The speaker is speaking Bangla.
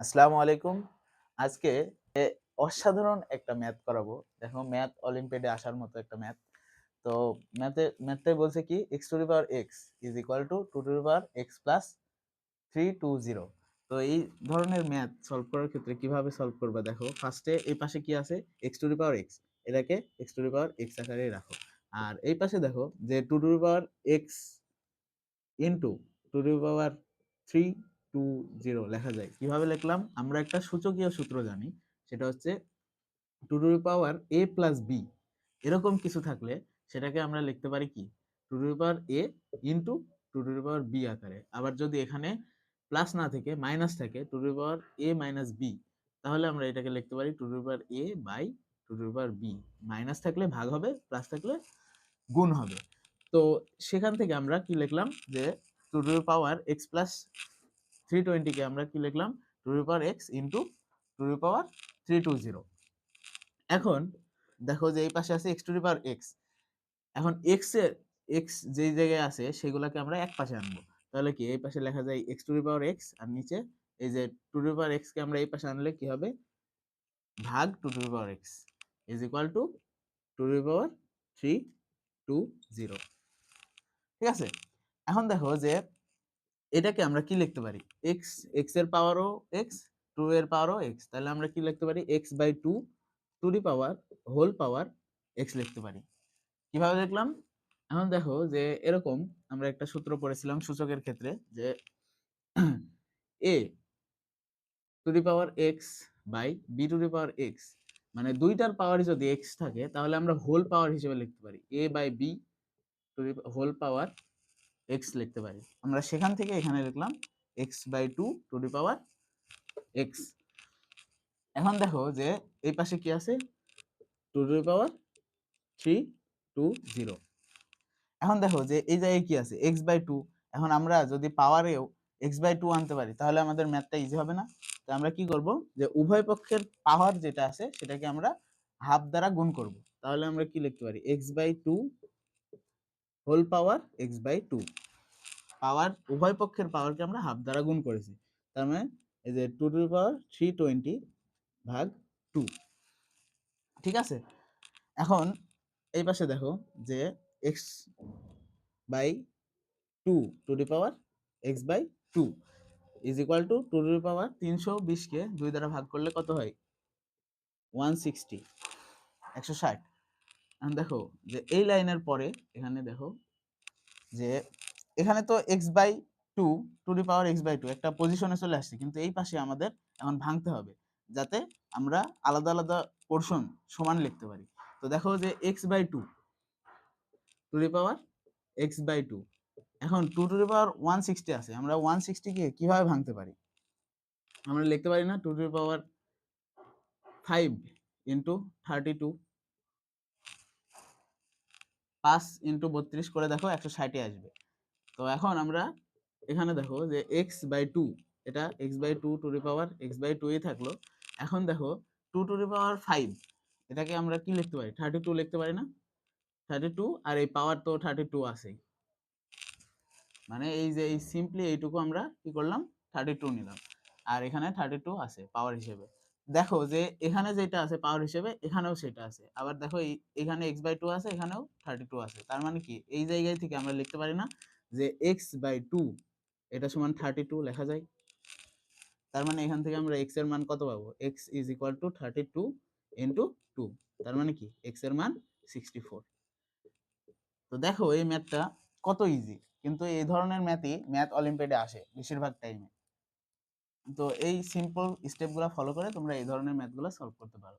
আসসালামু আলাইকুম। আজকে অসাধারণ একটা ম্যাথ করাবো। দেখো, ম্যাথ অলিম্পিয়াডে আসার মতো একটা ম্যাথ। তো ম্যাথে ম্যাথটাই বলছে কি x to power x is equal to two to power x plus three two zero তো এই ধরনের ম্যাথ সলভ করার ক্ষেত্রে কীভাবে সলভ করবে দেখো ফার্স্টে এই পাশে কি আছে এক্স টু পাওয়ার এক্স এটাকে এক্স টু পাওয়ার এক্স আকারে রাখো। আর এই পাশে দেখো যে two to power x into two power three two zero লেখা যায়। কীভাবে লিখলাম? আমরা একটা সূচকীয় সূত্র জানি, সেটা হচ্ছে two to power a plus b এরকম কিছু থাকলে সেটাকে আমরা লিখতে পারি কি? Two to power a into two to power b আকারে। আবার যদি এখানে প্লাস না থেকে মাইনাস থাকে two to power a minus b তাহলে আমরা এটাকে লিখতে পারি two to power a by two to power b minus থাকলে ভাগ হবে প্লাস থাকলে গুণ হবে। তো সেখান থেকে আমরা কি লিখলাম? যে two to power x plus three টোয়েন্টিকে আমরা কি লিখলাম? Two to power x into two to power three two zero এখন দেখো যে এই পাশে আছে x to the power x. এখন এক্সের, এক্স যেই জায়গায় আছে সেগুলোকে আমরা এক পাশে আনব। তাহলে কি এই পাশে লেখা যায় x to the power x আর নিচে এই যে টু টু পাওয়ার এক্স কে আমরা এই পাশে আনলে কি হবে? ভাগ two to power x is equal to two to power three two zero ঠিক আছে? এখন দেখো যে এটাকে আমরা কি লিখতে পারি? এক্স এক্সের পাওয়ারও এক্স টু এর পাওয়ারও এক্স তাহলে আমরা কি লিখতে পারি? X by two to the power whole power x লিখতে পারি। কীভাবে দেখলাম? এখন দেখো যে এরকম আমরা একটা সূত্র পড়েছিলাম সূচকের ক্ষেত্রে যে a to the power x by b to the power x মানে দুইটার পাওয়ারই যদি এক্স থাকে, তাহলে আমরা হোল পাওয়ার হিসেবে লিখতে পারি। A by b to the whole power x লিখতে পারি। আমরা সেখান থেকে এখানে লিখলাম x by two to the power x এখন দেখো যে এই পাশে কি আছে? Two the power three two zero এখন দেখো যে এই জায়গায় কি আছে? এক্স বাই টু এখন আমরা যদি পাওয়ারেও এক্স বাই টু আনতে পারি, তাহলে আমাদের ম্যাথটা ইজি হবে না। তো আমরা কি করব? যে উভয় পক্ষের পাওয়ার যেটা আছে, সেটাকে আমরা হাফ দ্বারা গুণ করব। তাহলে আমরা কি লিখতে পারি? X by two whole power x by two power উভয় পক্ষের পাওয়ারকে আমরা হাফ দ্বারা গুণ করেছি। তার মানে এই যে two to power three twenty ভাগ টু ঠিক আছে? এখন, এই পাশে দেখো যে x by two to the power x by two is equal to two to power তিনশো বিশকে দুই দ্বারা ভাগ করলে কত হয়? ওয়ান সিক্সটি একশো ষাট। দেখো, যে এই লাইনের পরে এখানে দেখো, যে এখানে তো x by two to the power x by two একটা পজিশনে চলে আসছে, কিন্তু এই পাশে আমাদের এখন ভাঙতে হবে, যাতে আমরা আলাদা আলাদা পোর্শন সমান লিখতে পারি। তো দেখো যে x by two to the power x by two এখন two to the power one sixty আছে, আমরা ওয়ান সিক্সটিকে কীভাবে ভাঙতে পারি? আমরা লিখতে পারি না two to the power five into thirty two পাঁচ ইন্টু বত্রিশ করে দেখো একশো ষাটে আসবে। তো এখন আমরা এখানে দেখো যে এক্স বাই টু এটা x by two to the power x by টুই থাকল। এখন দেখো two to the power five এটাকে আমরা কি লিখতে পারি? থার্টি টু লিখতে পারি না? থার্টি টু আর এই পাওয়ার তো থার্টি টু আছেই। মানে এই যে এই সিম্পলি এইটুকু আমরা কি করলাম? থার্টি টু নিলাম। আর এখানে থার্টি টু আছে পাওয়ার হিসেবে। দেখো যে এখানে যেটা আছে পাওয়ার হিসেবে এখানেও সেটা আছে। আবার দেখো এখানে এক্স বাই টু আছে, এখানেও থার্টি টু আছে। তার মানে কি? এই জায়গায় থেকে আমরা লিখতে পারি না যে এক্স বাই টু এটা সমান থার্টি টু লেখা যায়। তার মানে এখান থেকে আমরা এক্সের মান কত পাবো? X is equal to thirty two into two তার মানে কি? এক্সের মান সিক্সটি ফোর তো দেখো এই ম্যাথটা কত ইজি কিন্তু এই ধরনের ম্যাথই ম্যাথ অলিম্পিয়াডে আসে বেশিরভাগ টাইমে তো এই সিম্পল স্টেপগুলো ফলো করে তোমরা এই ধরনের ম্যাথগুলো সলভ করতে পারো।